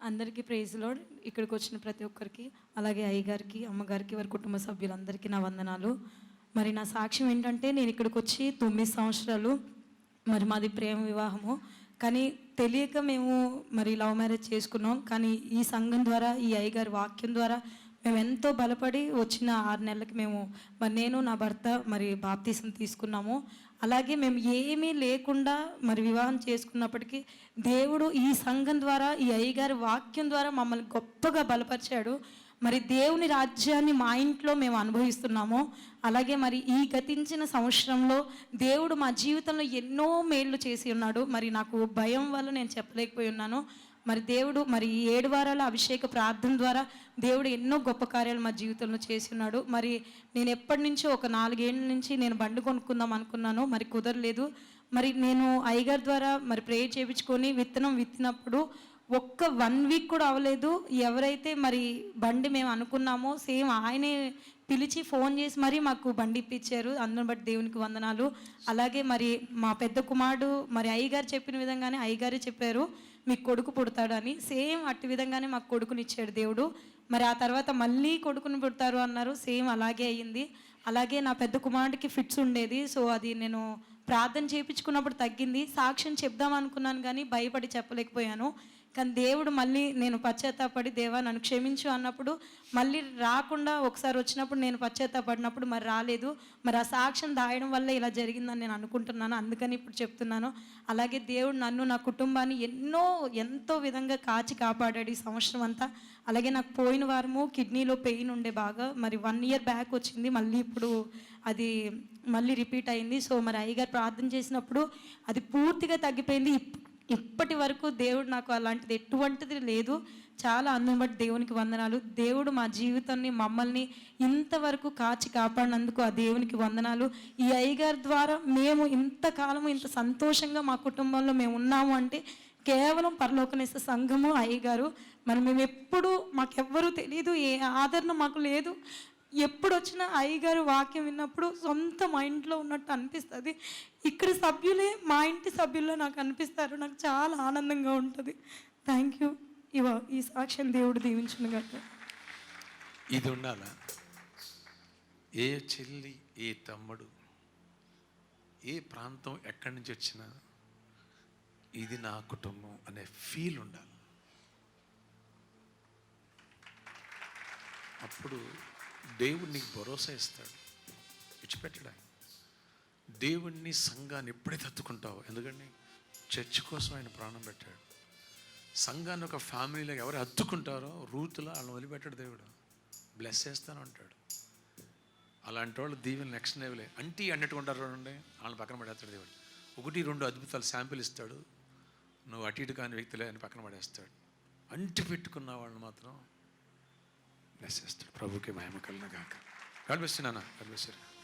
అందరికీ ప్రైజ్లో ఇక్కడికి వచ్చిన ప్రతి ఒక్కరికి అలాగే అయ్యగారికి అమ్మగారికి వారి కుటుంబ సభ్యులందరికీ నా వందనాలు. మరి నా సాక్ష్యం ఏంటంటే నేను ఇక్కడికి వచ్చి తొమ్మిది సంవత్సరాలు మరి మాది ప్రేమ వివాహము. కానీ తెలియక మేము మరి లవ్ మ్యారేజ్ చేసుకున్నాం. కానీ ఈ సంఘం ద్వారా ఈ అయ్యగారి వాక్యం ద్వారా మేము ఎంతో బలపడి వచ్చిన ఆరు నెలలకి మేము మరి నేను నా భర్త మరి బాప్తీసం తీసుకున్నాము. అలాగే మేము ఏమీ లేకుండా మరి వివాహం చేసుకున్నప్పటికీ దేవుడు ఈ సంఘం ద్వారా ఈ అయ్యగారి వాక్యం ద్వారా మమ్మల్ని గొప్పగా బలపరిచాడు. మరి దేవుని రాజ్యాన్ని మా ఇంట్లో మేము అనుభవిస్తున్నాము. అలాగే మరి ఈ గతించిన సంవత్సరంలో దేవుడు మా జీవితంలో ఎన్నో మేళ్ళు చేసి ఉన్నాడు. మరి నాకు భయం వల్ల నేను చెప్పలేకపోయి ఉన్నాను. మరి దేవుడు మరి ఈ ఏడు వారాల అభిషేక ప్రార్థన ద్వారా దేవుడు ఎన్నో గొప్ప కార్యాలు మా జీవితంలో చేసి ఉన్నాడు మరి నేను ఎప్పటి నుంచో ఒక నాలుగేళ్ళ నుంచి నేను బండి కొనుక్కుందాం అనుకున్నాను మరి కుదరలేదు. మరి నేను అయ్యగారి ద్వారా మరి ప్రేయర్ చేయించుకొని విత్తనం విత్తినప్పుడు ఒక్క వన్ వీక్ కూడా అవ్వలేదు. ఎవరైతే మరి బండి మేము అనుకున్నామో సేమ్ ఆయనే పిలిచి ఫోన్ చేసి మరీ మాకు బండి ఇప్పించారు. అందుని బట్టి దేవునికి వందనాలు. అలాగే మరి మా పెద్ద కుమారుడు మరి అయ్యగారు చెప్పిన విధంగానే అయ్యగారే చెప్పారు మీకు కొడుకు పుడతాడు అని. సేమ్ అట్టి విధంగానే మాకు కొడుకుని ఇచ్చాడు దేవుడు. మరి ఆ తర్వాత మళ్ళీ కొడుకుని పుడతారు అన్నారు. సేమ్ అలాగే అయ్యింది. అలాగే నా పెద్ద కుమారుడికి ఫిట్స్ ఉండేది. సో అది నేను ప్రార్థన చేయించుకున్నప్పుడు తగ్గింది. సాక్ష్యం చెప్దాం అనుకున్నాను కానీ భయపడి చెప్పలేకపోయాను. కానీ దేవుడు మళ్ళీ నేను పశ్చాత్తాపడి దేవా నన్ను క్షమించు అన్నప్పుడు మళ్ళీ రాకుండా ఒకసారి వచ్చినప్పుడు నేను పశ్చాత్తాపడినప్పుడు మరి రాలేదు. మరి ఆ సాక్ష్యం దాయడం వల్ల ఇలా జరిగిందని నేను అనుకుంటున్నాను. అందుకని ఇప్పుడు చెప్తున్నాను. అలాగే దేవుడు నన్ను నా కుటుంబాన్ని ఎన్నో ఎంతో విధంగా కాచి కాపాడాడు ఈ సంవత్సరం అంతా. అలాగే నాకు పోయిన వారము కిడ్నీలో పెయిన్ ఉండే బాగా. మరి వన్ ఇయర్ బ్యాక్ వచ్చింది. మళ్ళీ ఇప్పుడు అది మళ్ళీ రిపీట్ అయింది. సో మరి అయ్యగారు ప్రార్థన చేసినప్పుడు అది పూర్తిగా తగ్గిపోయింది. ఇప్పటి వరకు దేవుడు నాకు అలాంటిది ఎటువంటిది లేదు. చాలా అందం బట్టి దేవునికి వందనాలు. దేవుడు మా జీవితాన్ని మమ్మల్ని ఇంతవరకు కాచి కాపాడినందుకు ఆ దేవునికి వందనాలు. ఈ అయ్యగారి ద్వారా మేము ఇంతకాలము ఇంత సంతోషంగా మా కుటుంబంలో మేము ఉన్నాము అంటే కేవలం పరలోకనేస సంఘము అయ్యగారు. మరి మేము ఎప్పుడు మాకెవ్వరూ తెలియదు ఏ ఆదరణ మాకు లేదు. ఎప్పుడు వచ్చినా అయ్యగారు వాక్యం విన్నప్పుడు సొంత మా ఇంట్లో ఉన్నట్టు అనిపిస్తుంది. ఇక్కడ సభ్యులే మా ఇంటి సభ్యుల్లో నాకు అనిపిస్తారు. నాకు చాలా ఆనందంగా ఉంటుంది. థ్యాంక్ యూ ఇవ ఈ సాక్ష్యం దేవుడు దీవించిన గట్ట ఇది ఉండాలా? ఏ చెల్లి ఏ తమ్ముడు ఏ ప్రాంతం ఎక్కడి నుంచి వచ్చినా ఇది నా కుటుంబం అనే ఫీల్ ఉండాలి. అప్పుడు దేవుడు నీకు భరోసా ఇస్తాడు. విడిచిపెట్టడా దేవుణ్ణి సంఘాన్ని ఎప్పుడైతే తత్తుకుంటావు ఎందుకంటే చర్చ్ కోసం ఆయన ప్రాణం పెట్టాడు. సంఘాన్ని ఒక ఫ్యామిలీలో ఎవరు హత్తుకుంటారో రూతులో వాళ్ళని వదిలిపెట్టాడు దేవుడు. బ్లెస్ చేస్తాను అంటాడు. అలాంటి వాళ్ళు దీవెన నెక్స్ట్ లెవెలే అంటీ అన్నట్టు ఉంటారు చూడండి వాళ్ళని పక్కన పడేస్తాడు దేవుడు. ఒకటి రెండు అద్భుతాలు శాంపిల్ ఇస్తాడు. నువ్వు అటు ఇటు కాని వ్యక్తులే అని పక్కన పడేస్తాడు. అంటి పెట్టుకున్న వాళ్ళని మాత్రం బ్లెస్ చేస్తాడు ప్రభుకి మహిమ కలిగిన కాక కనిపిస్తున్నానా కనిపిస్తున్నా